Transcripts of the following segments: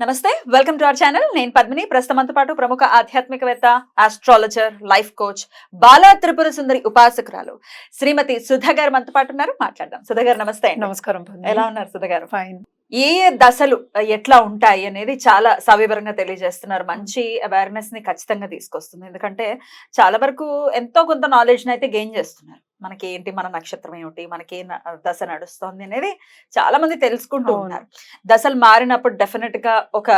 నమస్తే welcome to our channel. నేను పద్మిని. ప్రస్తుతంతో పాటు ప్రముఖ ఆధ్యాత్మికవేత్త astrologer life coach Bala Tripura Sundari ఉపాసకురాలు Shrimati Sudha garu మనతో పాటు ఉన్నారు. మాట్లాడదాం. సుధా గారు నమస్తే. నమస్కారం ఎలా ఉన్నారు సుధా గారు? ఫైన్ ఏ ఏ దశలు ఎట్లా ఉంటాయి అనేది చాలా సవివరంగా తెలియజేస్తున్నారు. మంచి అవేర్నెస్ని ఖచ్చితంగా తీసుకొస్తుంది. ఎందుకంటే చాలా వరకు ఎంతో కొంత నాలెడ్జ్ అయితే గెయిన్ చేస్తున్నారు. మనకి ఏంటి మన నక్షత్రం ఏమిటి మనకి దశ నడుస్తోంది అనేది చాలా మంది తెలుసుకుంటూ. ఉన్నారు దశలు మారినప్పుడు డెఫినెట్గా ఒక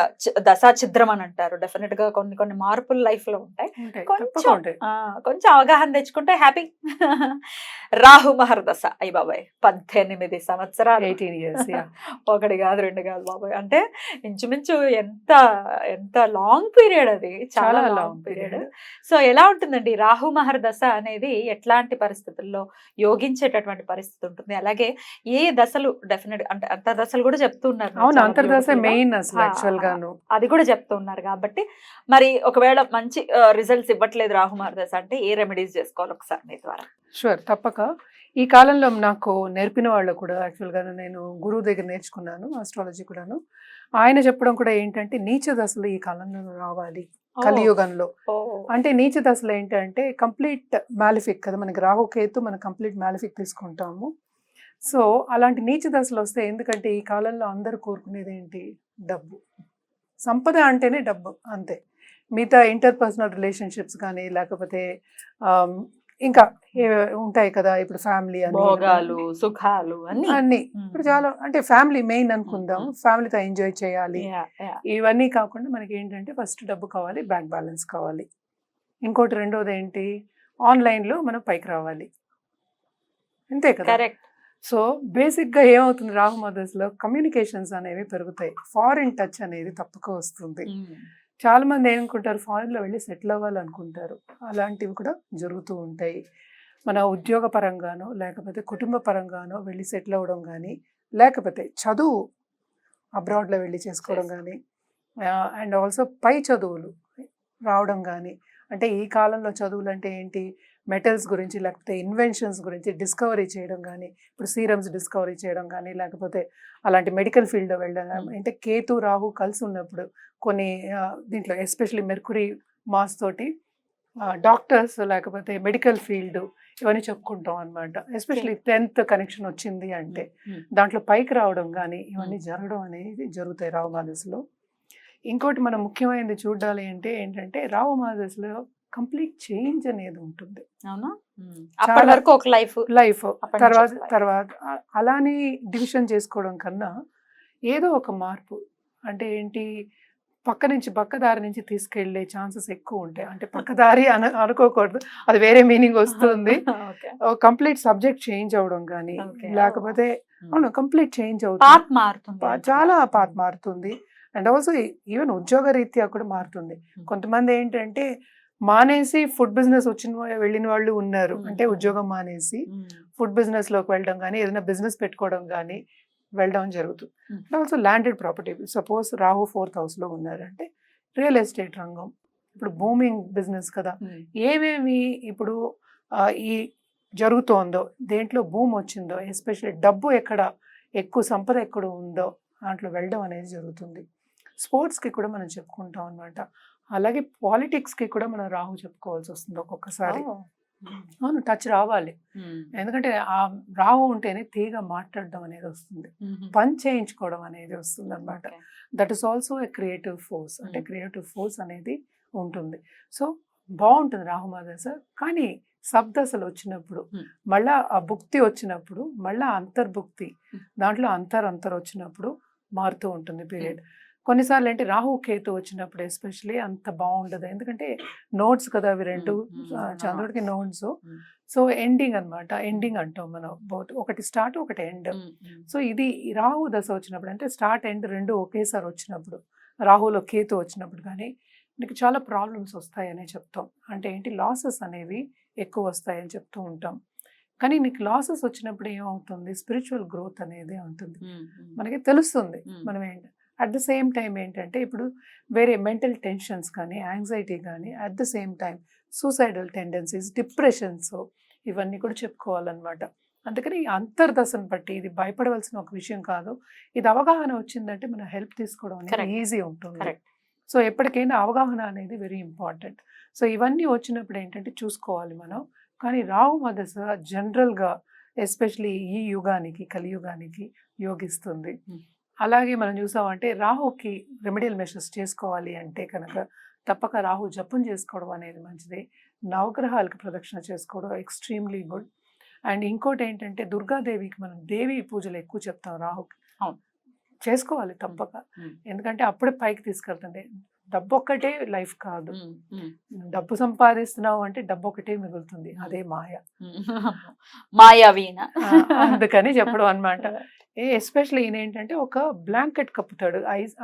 దశా ఛిద్రం అని అంటారు. డెఫినెట్గా కొన్ని కొన్ని మార్పులు లైఫ్లో ఉంటాయి. కొంచెం కొంచెం అవగాహన తెచ్చుకుంటే హ్యాపీ. రాహు మహర్దశ అయ్యి బాబాయ్! పద్దెనిమిది సంవత్సరాలు. Eighteen years. ఒకటి కాదు రెండు కాదు బాబాయ్! అంటే ఇంచుమించు ఎంత ఎంత లాంగ్ పీరియడ్ అది. చాలా లాంగ్ పీరియడ్. సో ఎలా ఉంటుందండి? రాహు మహర్దశ అనేది ఎట్లాంటి పరిస్థితుల్లో యోగించేటటువంటి పరిస్థితి ఉంటుంది అలాగే ఏ దశలు డెఫినెట్ అంటే అంత దశలు కూడా చెప్తున్నారు అవును అంతర్దశ. Main actual. గాను. అది కూడా చెప్తున్నారు కాబట్టి మరి ఒకవేళ మంచి రిజల్ట్స్ ఇవ్వట్లేదు రాహు మహర్దశ అంటే ఏ రెమెడీస్ చేసుకోవాలి ఒకసారి మీ ద్వారా? షూర్ తప్పక. ఈ కాలంలో నాకు నేర్పిన వాళ్ళు కూడా యాక్చువల్గా నేను గురువు దగ్గర నేర్చుకున్నాను ఆస్ట్రాలజీ కూడాను. ఆయన చెప్పడం కూడా ఏంటంటే నీచ దశలు ఈ కాలంలో రావాలి. కలియుగంలో. అంటే నీచ దశలు ఏంటంటే కంప్లీట్ మ్యాలిఫిక్ కదా మనకి రాహుకేతు మనం కంప్లీట్ మ్యాలిఫిక్ తీసుకుంటాము. సో అలాంటి నీచ దశలు వస్తే ఎందుకంటే ఈ కాలంలో అందరూ కోరుకునేది ఏంటి? డబ్బు. సంపద అంటేనే డబ్బు అంతే. మిగతా ఇంటర్పర్సనల్ రిలేషన్షిప్స్ కానీ లేకపోతే ఇంకా ఉంటాయి కదా ఇప్పుడు ఫ్యామిలీ భోగాలు సుఖాలు అన్ని. అన్ని. ఇప్పుడు చాలా అంటే ఫ్యామిలీ మెయిన్ అనుకుందాం. ఫ్యామిలీతో ఎంజాయ్ చేయాలి. ఇవన్నీ కాకుండా మనకి ఏంటంటే ఫస్ట్ డబ్బు కావాలి బ్యాంక్ బ్యాలెన్స్ కావాలి. ఇంకోటి రెండోది ఏంటి? ఆన్లైన్లో మనం పైకి రావాలి. అంతే కదా? కరెక్ట్. సో బేసిక్గా ఏమవుతుంది రాహు మదర్స్లో కమ్యూనికేషన్స్ అనేవి పెరుగుతాయి. ఫారిన్ టచ్ అనేది తప్పక వస్తుంది. చాలా మంది ఏమనుకుంటారు? ఫారిన్లో వెళ్ళి సెటిల్ అవ్వాలనుకుంటారు. అలాంటివి కూడా జరుగుతూ ఉంటాయి. మన ఉద్యోగ పరంగానో లేకపోతే కుటుంబ పరంగానో వెళ్ళి సెటిల్ అవ్వడం కానీ లేకపోతే చదువు అబ్రాడ్లో వెళ్ళి చేసుకోవడం కానీ అండ్ ఆల్సో పై చదువులు రావడం కానీ అంటే ఈ కాలంలో చదువులు అంటే ఏంటి? మెటల్స్ గురించి లేకపోతే ఇన్వెన్షన్స్ గురించి డిస్కవరీ చేయడం కానీ ఇప్పుడు సీరమ్స్ డిస్కవరీ చేయడం కానీ లేకపోతే అలాంటి మెడికల్ ఫీల్డ్లో వెళ్ళడం కానీ అంటే కేతు రాహు కలిసి ఉన్నప్పుడు కొన్ని దీంట్లో ఎస్పెషల్లీ మెర్కురీ మాస్ తోటి డాక్టర్స్ లేకపోతే మెడికల్ ఫీల్డ్ ఇవన్నీ చెప్పుకుంటాం అనమాట ఎస్పెషల్లీ టెన్త్ కనెక్షన్ వచ్చింది అంటే దాంట్లో పైకి రావడం కానీ ఇవన్నీ జరగడం అనేది జరుగుతాయి రావు మాదస్లో ఇంకోటి మనం ముఖ్యమైనది చూడాలి అంటే ఏంటంటే రావు మాదస్లో కంప్లీట్ చేంజ్ అనేది ఉంటుంది. అవునా? అప్పటి వరకు ఒక లైఫ్. లైఫ్. తర్వాత. తర్వాత అలానే డివిజన్ చేసుకోవడం కన్నా ఏదో ఒక మార్పు. అంటే ఏంటి? పక్క నుంచి పక్క దారి నుంచి తీసుకెళ్ళే ఛాన్సెస్ ఎక్కువ ఉంటాయి. అంటే పక్క దారి అన అనుకోకూడదు. అది వేరే మీనింగ్ వస్తుంది. కంప్లీట్ సబ్జెక్ట్ చేంజ్ అవడం కానీ. లేకపోతే అవును కంప్లీట్ చేంజ్ అవుతుంది. చాలా పాత మారుతుంది. అండ్ ఆల్సో ఈవెన్ ఉద్యోగ రీత్యా కూడా మారుతుంది. కొంతమంది ఏంటంటే మానేసి ఫుడ్ బిజినెస్ వచ్చిన వెళ్ళిన వాళ్ళు ఉన్నారు. అంటే ఉద్యోగం మానేసి ఫుడ్ బిజినెస్లోకి వెళ్ళడం కానీ ఏదైనా బిజినెస్ పెట్టుకోవడం కానీ వెళ్ళడం జరుగుతుంది. And also landed property. Suppose Rahu fourth హౌస్లో ఉన్నారంటే రియల్ ఎస్టేట్ రంగం. ఇప్పుడు బూమింగ్ బిజినెస్ కదా. ఏమేమి ఇప్పుడు ఈ జరుగుతోందో దేంట్లో భూమి వచ్చిందో ఎస్పెషల్లీ డబ్బు ఎక్కడ ఎక్కువ సంపద ఎక్కడ ఉందో దాంట్లో వెళ్ళడం అనేది జరుగుతుంది. స్పోర్ట్స్కి కూడా మనం చెప్పుకుంటాం అనమాట అలాగే పాలిటిక్స్కి కూడా మనం రాహు చెప్పుకోవాల్సి వస్తుంది ఒక్కొక్కసారి అవును టచ్ రావాలి. ఎందుకంటే ఆ రాహు ఉంటేనే తీగ మాట్లాడడం అనేది వస్తుంది. పని చేయించుకోవడం అనేది వస్తుంది అనమాట that is also a creative force. అంటే. క్రియేటివ్ ఫోర్స్ అనేది ఉంటుంది. సో బాగుంటుంది రాహుమాదశ కానీ సబ్దశలు వచ్చినప్పుడు. మళ్ళా ఆ భుక్తి వచ్చినప్పుడు మళ్ళా అంతర్భుక్తి. దాంట్లో అంతర్ అంతర్ వచ్చినప్పుడు మారుతూ ఉంటుంది పీరియడ్. కొన్నిసార్లు ఏంటి రాహు కేతు వచ్చినప్పుడు ఎస్పెషలీ అంత బాగుండదు ఎందుకంటే నోట్స్ కదా అవి రెండు. చంద్రుడికి నోట్స్. సో ఎండింగ్ అన్నమాట. ఎండింగ్ అంటాం మనం బోత్. ఒకటి స్టార్ట్ ఒకటి ఎండ్. సో ఇది రాహు దశ వచ్చినప్పుడు అంటే స్టార్ట్ ఎండ్ రెండు ఒకేసారి వచ్చినప్పుడు. రాహులో కేతు వచ్చినప్పుడు కానీ నీకు చాలా ప్రాబ్లమ్స్ వస్తాయని చెప్తాం. అంటే ఏంటి? లాసెస్ అనేవి ఎక్కువ వస్తాయని చెప్తూ ఉంటాం. కానీ నీకు లాసెస్ వచ్చినప్పుడు ఏమవుతుంది? స్పిరిచువల్ గ్రోత్ అనేది ఉంటుంది. మనకి తెలుస్తుంది. మనం ఏంటి? అట్ ద సేమ్ టైం ఏంటంటే ఇప్పుడు వేరే మెంటల్ టెన్షన్స్ కానీ యాంగ్జైటీ కానీ at the same time suicidal tendencies depressions ఇవన్నీ కూడా చెప్పుకోవాలన్నమాట అందుకని ఈ అంతర్దశను బట్టి ఇది భయపడవలసిన ఒక విషయం కాదు ఇది అవగాహన వచ్చిందంటే మనం హెల్ప్ తీసుకోవడం అనేది. ఈజీ ఉంటుంది. సో ఎప్పటికైనా అవగాహన అనేది వెరీ ఇంపార్టెంట్ సో ఇవన్నీ వచ్చినప్పుడు ఏంటంటే చూసుకోవాలి మనం కానీ రావు మదస జనరల్గా ఎస్పెషలీ ఈ యుగానికి కలియుగానికి యోగిస్తుంది. అలాగే మనం చూసామంటే రాహుకి రెమెడియల్ మెషర్స్ చేసుకోవాలి అంటే కనుక తప్పక రాహు జపం చేసుకోవడం అనేది మంచిది నవగ్రహాలకు ప్రదక్షిణ చేసుకోవడం ఎక్స్ట్రీమ్లీ గుడ్ అండ్ ఇంకోటి ఏంటంటే దుర్గాదేవికి మనం దేవి పూజలు ఎక్కువ చెప్తాం రాహుకి అవును. చేసుకోవాలి తప్పక. ఎందుకంటే అప్పుడే పైకి తీసుకెళ్తుంది డబ్బు ఒక్కటే లైఫ్ కాదు. డబ్బు సంపాదిస్తున్నావు అంటే డబ్బు ఒకటే మిగులుతుంది అదే మాయ. మాయావీన అందుకని చెప్పడం అన్నమాట. ఏ ఎస్పెషల్లీ ఈయన ఏంటంటే ఒక బ్లాంకెట్ కప్పుతాడు. ఐస్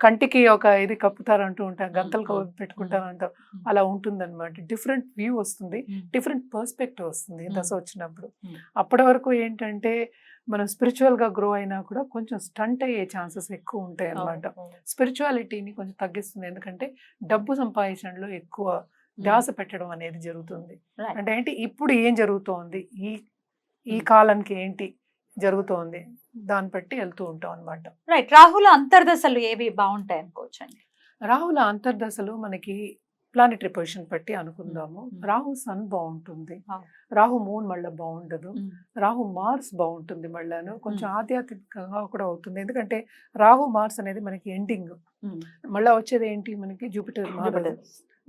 కంటికి ఒక ఇది కప్పుతారు అంటూ ఉంటారు గంతలు పెట్టుకుంటారు అంటారు. అలా ఉంటుందన్నమాట. డిఫరెంట్ వ్యూ వస్తుంది. డిఫరెంట్ పర్స్పెక్టివ్ వస్తుంది దశ వచ్చినప్పుడు. అప్పటి వరకు ఏంటంటే మనం స్పిరిచువల్గా గ్రో అయినా కూడా కొంచెం స్టంట్ అయ్యే ఛాన్సెస్ ఎక్కువ ఉంటాయి అన్నమాట స్పిరిచువాలిటీని కొంచెం తగ్గిస్తుంది. ఎందుకంటే డబ్బు సంపాదించడంలో ఎక్కువ ధ్యాస పెట్టడం అనేది జరుగుతుంది. అంటే ఏంటి ఇప్పుడు ఏం జరుగుతోంది? ఈ ఈ కాలానికి ఏంటి జరుగుతోంది? దాన్ని బట్టి వెళ్తూ ఉంటాం అన్నమాట రైట్ రాహుల్ అంతర్దశలు ఏవి బాగుంటాయి అనుకోవచ్చు అండి రాహుల అంతర్దశలు మనకి ప్లానెటరీ పొజిషన్ బట్టి అనుకుందాము. Mm. రాహు సన్ బాగుంటుంది. Ah. రాహు మూన్ మళ్ళీ బాగుండదు. రాహు మార్స్ బాగుంటుంది మళ్ళాను. కొంచెం ఆధ్యాత్మికంగా కూడా అవుతుంది. ఎందుకంటే రాహు మార్స్ అనేది మనకి ఎండింగ్ మళ్ళీ వచ్చేది ఏంటి? మనకి జూపిటర్ Jupiter.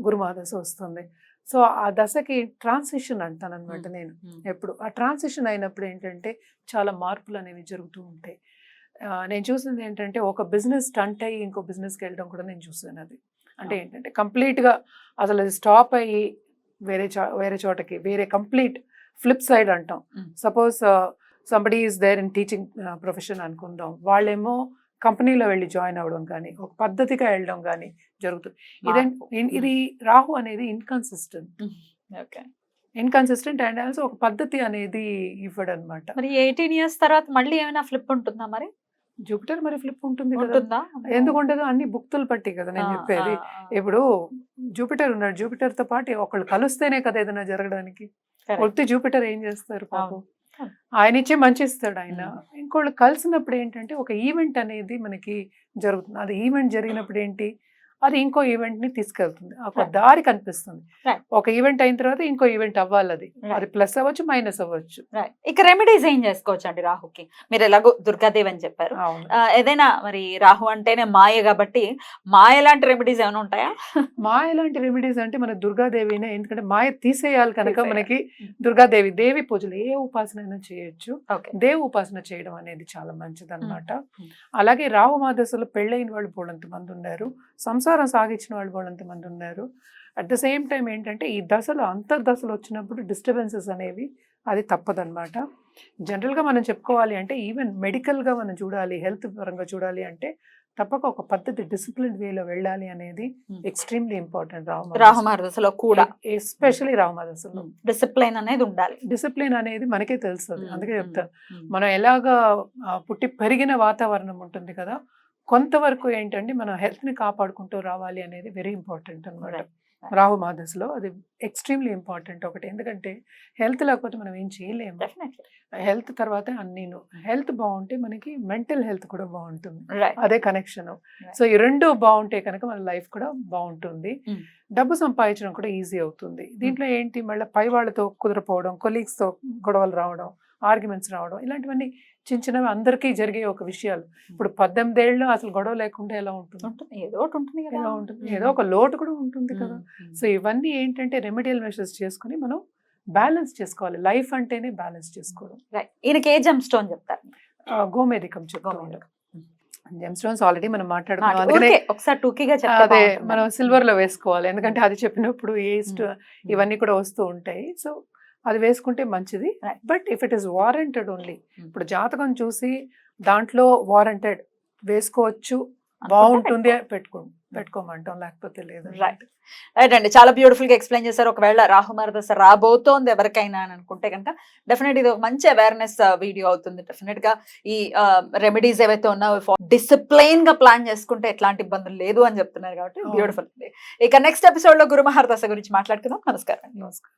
గురుమాదశ వస్తుంది. సో ఆ దశకి ట్రాన్సిషన్ అంటాను అనమాట నేను ఎప్పుడు. ఆ ట్రాన్సిషన్ అయినప్పుడు ఏంటంటే చాలా మార్పులు అనేవి జరుగుతూ ఉంటాయి. నేను చూసింది ఏంటంటే ఒక బిజినెస్ స్టంట్ అయ్యి ఇంకో బిజినెస్కి వెళ్ళడం కూడా నేను చూసాను అది. అంటే. ఏంటంటే కంప్లీట్గా అసలు అది స్టాప్ అయ్యి వేరే చో వేరే చోటకి వేరే కంప్లీట్ ఫ్లిప్ సైడ్ అంటాం. Suppose somebody is there in teaching profession అనుకుందాం. వాళ్ళేమో కంపెనీలో వెళ్ళి జాయిన్ అవ్వడం కానీ ఒక పద్ధతిగా వెళ్ళడం కానీ జరుగుతుంది. ఇదే ఇది రాహు అనేది inconsistent. Okay. Inconsistent and also ఒక పద్ధతి అనేది ఇవ్వడు అనమాట మరి ఎయిటీన్ ఇయర్స్ తర్వాత మళ్ళీ ఏమైనా ఫ్లిప్ ఉంటుందా మరి? జూపిటర్ మరి ఫ్లిప్ ఉంటుంది కదా. ఉండదు? అన్ని బుక్తులు పట్టి కదా నేను చెప్పేది. ఇప్పుడు జూపిటర్ ఉన్నాడు. జూపిటర్తో పాటు ఒకళ్ళు కలిస్తేనే కదా ఏదైనా జరగడానికి. వృత్తి జూపిటర్ ఏం చేస్తారు పాపం. ఆయన ఇచ్చే మంచి ఇస్తాడు ఆయన. ఇంకోళ్ళు కలిసినప్పుడు ఏంటంటే ఒక ఈవెంట్ అనేది మనకి జరుగుతుంది. అది ఈవెంట్ జరిగినప్పుడు ఏంటి? అది ఇంకో ఈవెంట్ని తీసుకెళ్తుంది ఒక. దారి కనిపిస్తుంది. ఒక ఈవెంట్ అయిన తర్వాత ఇంకో ఈవెంట్ అవ్వాలి అది. అది ప్లస్ అవ్వచ్చు మైనస్ అవ్వచ్చు. ఇక రెమెడీస్ ఏం చేసుకోవచ్చు అండి రాహుకి మీరు ఎలాగో దుర్గాదేవి అని చెప్పారు ఏదైనా మరి రాహు అంటేనే మాయ కాబట్టి మాయ లాంటి రెమెడీస్ ఏమైనా ఉంటాయా మాయ లాంటి రెమెడీస్ అంటే మన దుర్గాదేవినే ఎందుకంటే మాయ తీసేయాలి కనుక. మనకి Mm. దుర్గాదేవి దేవి పూజలు ఏ ఉపాసన అయినా చేయొచ్చు దేవ ఉపాసన చేయడం అనేది చాలా మంచిది అనమాట Mm. అలాగే రాహు మాదశలో పెళ్ళైన వాళ్ళు బోడంత మంది ఉన్నారు సంసారం సాగించిన వాళ్ళు బోడంత మంది ఉన్నారు. అట్ ద సేమ్ టైం ఏంటంటే ఈ దశలో అంతర్దశలు వచ్చినప్పుడు డిస్టర్బెన్సెస్ అనేవి అది తప్పదన్నమాట. జనరల్గా మనం చెప్పుకోవాలి అంటే ఈవెన్ మెడికల్గా మనం చూడాలి హెల్త్ పరంగా చూడాలి అంటే తప్పక ఒక పద్ధతి డిసిప్లిన్ వేలో వెళ్ళాలి అనేది. ఎక్స్ట్రీమ్లీ ఇంపార్టెంట్ రాహు రాహు మహర్దశలో కూడా. ఎస్పెషలీ రాహుమాదశలో డిసిప్లైన్ అనేది ఉండాలి. డిసిప్లిన్ అనేది మనకే తెలుస్తుంది. Mm, అందుకే mm, చెప్తాను. మనం ఎలాగా పుట్టి పెరిగిన వాతావరణం ఉంటుంది కదా కొంతవరకు ఏంటంటే మనం హెల్త్ని కాపాడుకుంటూ రావాలి అనేది వెరీ ఇంపార్టెంట్ అనమాట. రాహు మాదశలో అది ఎక్స్ట్రీమ్లీ ఇంపార్టెంట్ ఒకటి. ఎందుకంటే హెల్త్ లేకపోతే మనం ఏం చేయలేము. హెల్త్ తర్వాతే అన్నీను. హెల్త్ బాగుంటే మనకి మెంటల్ హెల్త్ కూడా బాగుంటుంది. అదే కనెక్షన్. సో ఈ రెండు బాగుంటే కనుక మన లైఫ్ కూడా బాగుంటుంది. డబ్బు సంపాదించడం కూడా ఈజీ అవుతుంది. దీంట్లో ఏంటి? మళ్ళీ పై వాళ్ళతో కుదరపోవడం colleagues తో గొడవలు రావడం ఆర్గ్యుమెంట్స్ రావడం ఇలాంటివన్నీ చిన్న చిన్నవి అందరికీ జరిగే ఒక విషయాలు. ఇప్పుడు పద్దెనిమిదేళ్ళు అసలు గొడవ లేకుండా ఎలా ఉంటుంది? ఉంటుంది. ఏదో ఒకటి ఉంటుంది కదా. ఎలా ఉంటుంది? ఏదో ఒక లోటు కూడా ఉంటుంది కదా. సో ఇవన్నీ ఏంటంటే రెమెడియల్ మెషర్స్ చేసుకుని మనం బ్యాలెన్స్ చేసుకోవాలి. లైఫ్ అంటేనే బ్యాలెన్స్ చేసుకోవడం. ఈయనకి ఏ జమ్ స్టోన్ చెప్తారు గోమేధికం చెప్తూ. జెమ్ స్టోన్స్ ఆల్రెడీ మనం మాట్లాడుకున్నాం. అందుకనే ఒకసారి టూకీగా అదే. మనం సిల్వర్లో వేసుకోవాలి. ఎందుకంటే అది చెప్పినప్పుడు Mm. ఇవన్నీ కూడా వస్తూ ఉంటాయి. సో అది వేసుకుంటే మంచిది. But if it is warranted only Mm. ఇప్పుడు జాతకం చూసి దాంట్లో వారంటెడ్ వేసుకోవచ్చు బాగుంటుంది పెట్టుకో పెట్టుకోమంటాం లేకపోతే లేదు రైట్ రైట్ అండి. చాలా బ్యూటిఫుల్గా ఎక్స్ప్లెయిన్ చేశారు. ఒకవేళ రాహుమార దశ రాబోతోంది ఎవరికైనా అని అనుకుంటే కనుక డెఫినెట్ ఇది ఒక మంచి అవేర్నెస్ వీడియో అవుతుంది. డెఫినెట్గా ఈ రెమెడీస్ ఏవైతే ఉన్నాయో డిసిప్లైన్గా ప్లాన్ చేసుకుంటే ఎట్లాంటి ఇబ్బందులు లేదు అని చెప్తున్నారు కాబట్టి. బ్యూటిఫుల్ ఇక నెక్స్ట్ ఎపిసోడ్లో గురుమహార దశ గురించి మాట్లాడుకుందాం. నమస్కారం నమస్కారం.